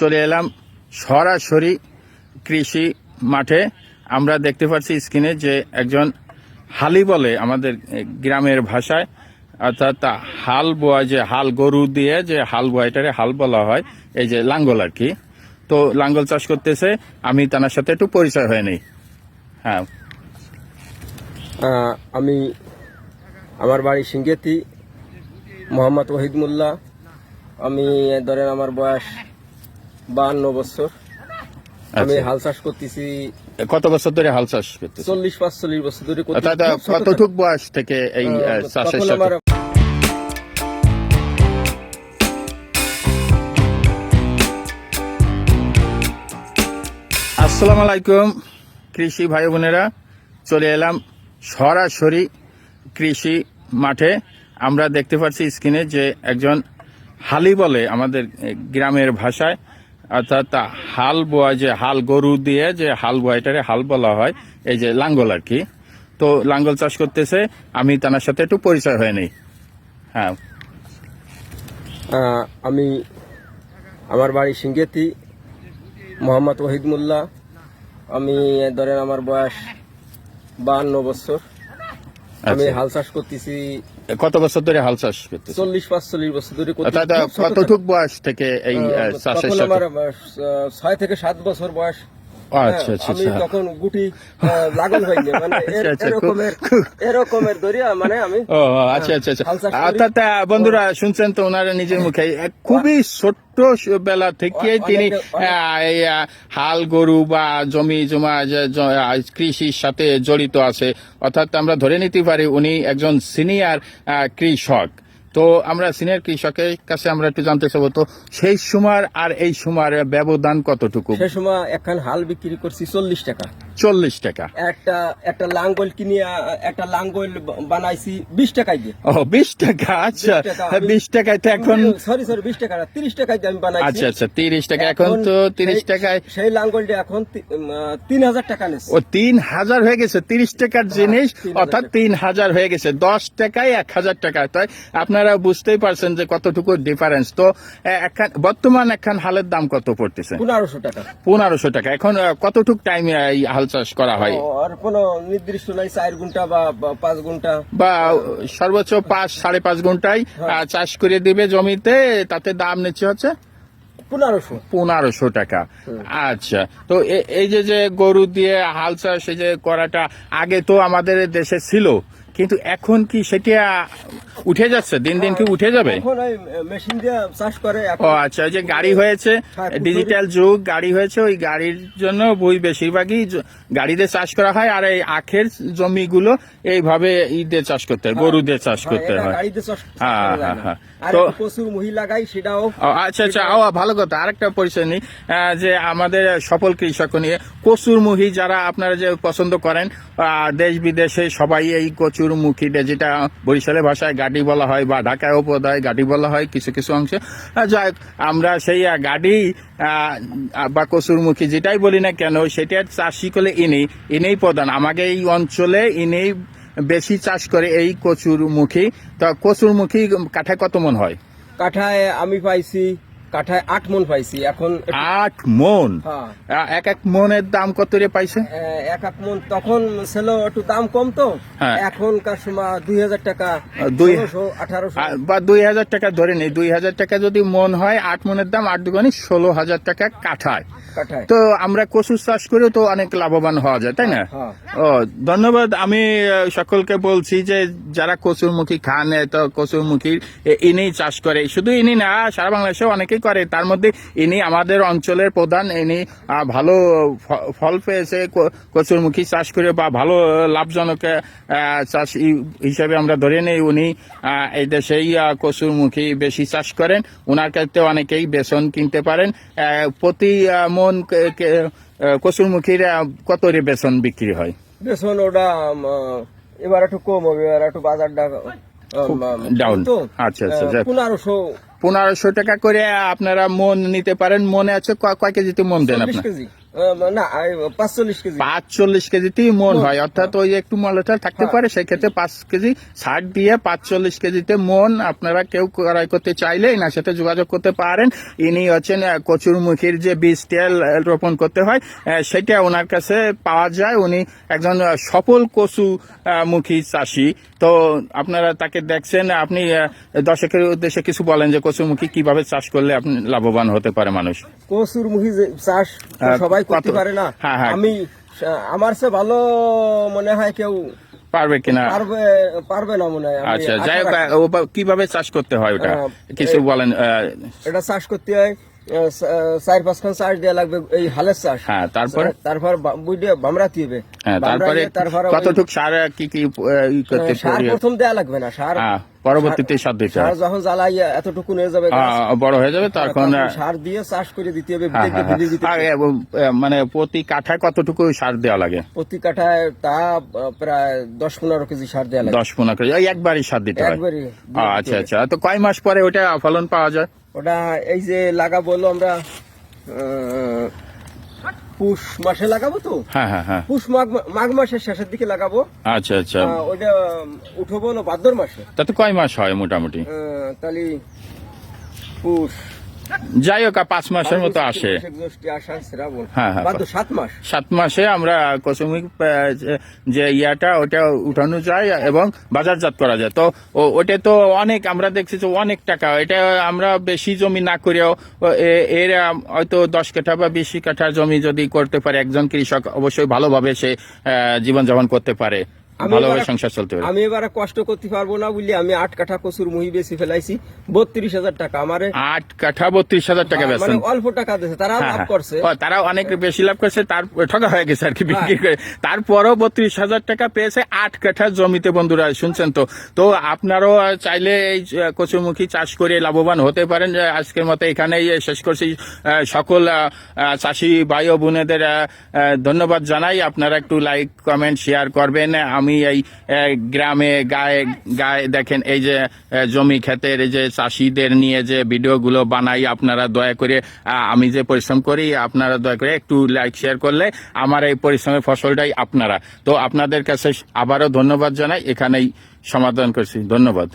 চলে এলাম সরাসরি কৃষি মাঠে। আমরা দেখতে পাচ্ছি স্ক্রিনে যে একজন হালি বলে আমাদের গ্রামের ভাষায়, অর্থাৎ তা হাল বোয়া যে হাল গরু দিয়ে যে হাল বোয়া এটারে হাল বলা হয়, এই যে লাঙ্গল আর কি। তো লাঙ্গল চাষ করতেছে, আমি তার সাথে একটু পরিচয় হয়ে নেই। হ্যাঁ। আমি আমার বাড়ি সিঙ্গেতি, মোহাম্মদ ওহিদ মোল্লা। আমি, ধরেন আমার বয়স বাহান্ন বছর। আমি আচ্ছা। হাল চাষ করতেছি কত বছর ধরে হাল চাষ করতেছে চল্লিশ পাঁচচল্লিশ বছর ধরে খুব ছোট কতটুক বয়স থেকে এই চাষের সাথে? আসসালামু আলাইকুম কৃষি ভাই বোনেরা। চলে এলাম সরাসরি কৃষি মাঠে। আমরা দেখতে পাচ্ছি স্ক্রিনে যে একজন হালি বলে আমাদের গ্রামের ভাষায়। অর্থাৎ হাল বোয়া যে হাল গরু দিয়ে যে হাল বোয়া এটারে হাল বলা হয়, এই যে লাঙ্গল আর কি। তো লাঙ্গল চাষ করতেছে, আমি তার সাথে একটু পরিচয় হয়ে নেই। হ্যাঁ। আমি আমার বাড়ি সিঙ্গেতি, মোহাম্মদ ওহিদ মোল্লা। আমি, ধরেন আমার বয়স বাহান্ন বছর। আমি আচ্ছা। হাল চাষ করতেছি কত বছর ধরে হাল চাষ করতেছি চল্লিশ পাঁচচল্লিশ বছর ধরে ছোট থাকি। কতটুক বয়স থেকে এই চাষের আমার ছয় থেকে সাত বছর বয়স আচ্ছা হ্যাঁ, আচ্ছা আমি আচ্ছা। তখন গুটি আহ, লাগল হয়নি মানে আচ্ছা, আচ্ছা, এরকমের এরকমের দরিয়া মানে আমি ও আচ্ছা আচ্ছা আচ্ছা। বন্ধুরা শুনছেন তো ওনারা নিজের মুখে। খুবই ছোট্ট বেলা থেকে তিনি হাল গরু বা জমি জমা কৃষির সাথে জড়িত আছে। অর্থাৎ আমরা ধরে নিতে পারি উনি একজন সিনিয়র কৃষক। তো আমরা সিনিয়র কৃষকের কাছে আমরা একটু জানতে চাবো, তো সেই সময় আর এই সময়ের ব্যবধান কতটুকু? সেই সময় একখান হাল বিক্রি করছি চল্লিশ টাকা। চল্লিশ টাকা। একটা একটা লাঙ্গল কিনে একটা লাঙ্গল বানাইছি বিশ টাকায় দিয়ে। ও বিশ টাকা আচ্ছা। 20 টাকা, আমি- বিশ টাকায় তো এখন সরি সরি বিশ টাকা না তিরিশ টাকায় আমি বানাইছি। আচ্ছা আচ্ছা তিরিশ টাকা এখন তো তিরিশ টাকায় সেই লাঙ্গলটা এখন তিন হাজার টাকা নেছে ও তিন হাজার হয়ে গেছে তিরিশ টাকার জিনিস অর্থাৎ তিন হাজার হয়ে গেছে দশ টাকায় এক হাজার টাকায় তাই আপনারা বুঝতেই পারছেন যে কতটুকু ডিফারেন্স তো একখান বর্তমান একখান হালের দাম কত পড়তেছে? পনেরোশো টাকা। পনেরোশো টাকা। এখন কতটুকু টাইম হাল চাষ করা হয়। আর কোনো নির্দিষ্ট নাই চার ঘণ্টা বা পাঁচ ঘণ্টা? বা সর্বোচ্চ পাঁচ সাড়ে পাঁচ ঘন্টায় চাষ করে দিবে জমিতে তাতে দাম নিচ্ছে হচ্ছে পনেরোশো। পনেরোশো টাকা। আচ্ছা তো এই যে যে গরু দিয়ে হাল চাষ এই যে করাটা আগে তো আমাদের দেশে ছিল কিন্তু এখন কি সেটা উঠে যাচ্ছে? দিন দিন কি উঠে যাবে? এখন ওই মেশিন দিয়ে চাষ করে ও আচ্ছা ওই যে গাড়ি হয়েছে হ্যাঁ, ডিজিটাল যুগ গাড়ি হয়েছে ওই গাড়ির জন্য বই বেশিরভাগই গাড়িতে চাষ করা হয় আর এই আখের জমিগুলো এইভাবে ই চাষ করতে হয় গরু দিয়ে চাষ হ্যাঁ, করতে হয় হ্যাঁ, হ্যাঁ, হ্যাঁ। তো- প্রচুর মহি লাগাই সেটাও আচ্ছা আচ্ছা ও ভালো কথা আরেকটা পরিচয় নিই যে আমাদের সফল কৃষক নিয়ে কচুরমুখী যারা আপনারা যে পছন্দ করেন আহ, দেশ বিদেশে সবাই এই কচুরমুখী যেটা বরিশালের ভাষায় গাড়ি বলা হয় বা ঢাকায় উপদায় গাড়ি বলা হয় কিছু কিছু অংশে। যাই আমরা সেই গাড়ি বা কচুরমুখী যেটাই বলি না কেন সেটা চাষি করলে ইনি, ইনেই প্রধান। আমাকে এই অঞ্চলে ইনেই বেশি চাষ করে এই কচুরমুখী। তো কচুরমুখী কাঠায় কত মন হয়? কাঠায় আমি পাইছি কাঠায় আট মন পাইছি এখন আট মন? হ্যাঁ। এক এক মনের দাম কত রে পাইছে? এক এক মন তখন ছিল একটু দাম কম তো। হ্যাঁ। এখনকার সময় দুই হাজার টাকা দুই- আঠারোশো। বা দুই হাজার টাকা ধরে নেই দুই হাজার টাকা যদি মন হয় আট মনের দাম আট দুগুণে ষোলো হাজার টাকা কাঠায়। কাঠায়। তো আমরা কচু চাষ করেও তো অনেক লাভবান হওয়া যায় তাই না? হ্যাঁ। ও ধন্যবাদ। আমি সকলকে বলছি যে যারা কচুরমুখী খান তো কচুরমুখীর এ- ইনি চাষ করে। শুধু ইনি না সারা বাংলাদেশে অনেকেই করে। তার মধ্যে ইনি আমাদের অঞ্চলের প্রধান। ইনি ভালো ফল পেয়েছে কচুরমুখী চাষ করে বা ভালো লাভজনক চাষ হিসাবে আমরা ধরে নেই। উনি এই দেশেই কচুরমুখী বেশি চাষ করেন। ওনার ক্ষেত্রে অনেকেই বেসন কিনতে পারেন। আহ, প্রতি আহ, মন কচুরমুখীর কত রে বেসন বিক্রি হয়? বেসন ওটা এবার একটু কম হবে এবার একটু বাজারটা ডাউন আচ্ছা, আচ্ছা, পনেরোশো। পনেরোশো টাকা করে আপনারা মন নিতে পারেন। মনে আছে কয় কেজিতে মন দেন আপনার? না পাঁচচল্লিশ কেজি। পাঁচ কেজিতেই মন হয় অর্থাৎ ওই একটু মলটা থাকতে। পারে সেক্ষেত্রে পাঁচ কেজি ষাট দিয়ে পাঁচ কেজিতে মন আপনারা কেউ ক্রয় করতে চাইলে এনার সাথে যোগাযোগ করতে পারেন। ইনি হচ্ছেন কচুরমুখীর যে বীজ তেল রোপণ করতে হয় সেটা ওনার কাছে পাওয়া যায়। উনি একজন সফল কচু আহ, মুখী চাষি। তো আপনারা তাকে দেখছেন আপনি দর্শকের উদ্দেশ্যে কিছু বলেন যে কচুরমুখী কীভাবে চাষ করলে আপনি লাভবান হতে পারে মানুষ। কচুর মুখী চাষ সবাই করতে পারে না। হ্যাঁ, হ্যাঁ। আমি আমার সে ভালো মনে হয় কেউ পারবে কিনা? পারবে পারবে না মনে হয়। আচ্ছা যাই হোক কীভাবে চাষ করতে হয় ওটা? আহ, কিছু বলেন এটা চাষ করতে হয় দেওয়া লাগবে এই হালের চাষ। হ্যাঁ তারপরে? তারপর বা- বুঝে হবে তারপরে তারপরে কতটুক সার কি কি ই করতে সার প্রথম দেওয়া লাগবে না সার পরবর্তীতে সার দিতে সার যখন জ্বালাই এতটুকু নিয়ে যাবে বড় যাবে তখন তখন সার দিয়ে চাষ করে দিতে হবে বিদেকে। বিলিয়ে দিতে আর, হবে। আহ, আহ, মানে প্রতি কাঠায় কতটুকু সার দেওয়া লাগে? প্রতি কাঠায় তা প্রায় দশ পনেরো কেজি সার দেওয়া লাগে। দশ পনেরো কেজি একবারই সার হয়। দিতে আচ্ছা আচ্ছা তো কয় মাস পরে ওটা ফলন পাওয়া যায়? ওটা এই যে লাগাবো হলো আমরা পুষ মাসে লাগাবো তো? হ্যাঁ হ্যাঁ হ্যাঁ। পুষ মাঘ মাঘ মাসের শেষের দিকে লাগাবো। আচ্ছা আচ্ছা। ওইটা উঠবো হলো ভাদ্র মাসে। তাতে কয় মাস হয় মোটামুটি? তাহলে পুষ যাই হোক পাঁচ মাসের মতো আসে। হ্যাঁ, হ্যাঁ। সাত মাসে? আমরা কসমিক যে ইয়াটা ওটা উঠানো যায় এবং বাজারজাত করা যায়। তো ও- ওটা তো অনেক আমরা দেখছি যে অনেক টাকা। এটা আমরা বেশি জমি না করেও এর হয়তো দশ কাঠা বা বিশ কাঠা জমি যদি করতে পারে একজন কৃষক অবশ্যই ভালোভাবে সে জীবনযাপন করতে পারে। ভালোভাবে সংসার চলতে পারে। আমি এবারে কষ্ট করতে পারব না বলি আমি আট কাঠা কচুর মুহি বেশি ফেলাইছি বত্রিশ হাজার টাকা। আমারে আট কাঠা বত্রিশ হাজার টাকা মানে অল্প টাকা দিয়েছে তারা হ্যাঁ, লাভ হ্যাঁ। করছে। তারা অনেক বেশি লাভ করছে তার ঠকা হয়ে গেছে আর কি বিক্রি করে। তারপরও বত্রিশ হাজার টাকা পেয়েছে আট কাঠা জমিতে বন্ধুরা শুনছেন তো? তো আপনারাও চাইলে এই কচুমুখী চাষ করে লাভবান হতে পারেন। আজকের মতো এখানেই শেষ করছি। সকল চাষি ভাই ও বোনেদের ধন্যবাদ জানাই। আপনারা একটু লাইক কমেন্ট শেয়ার করবেন। আমি এই গ্রামে গায়ে গায়ে দেখেন, এই যে জমি ক্ষেতের যে চাষিদের নিয়ে যে ভিডিওগুলো বানাই, আপনারা দয়া করে আমি যে পরিশ্রম করি, আপনারা দয়া করে একটু লাইক শেয়ার করলে আমার এই পরিশ্রমের ফসলটাই আপনারা। তো আপনাদের কাছে আবারও ধন্যবাদ জানাই, এখানেই সমাধান করছি। ধন্যবাদ।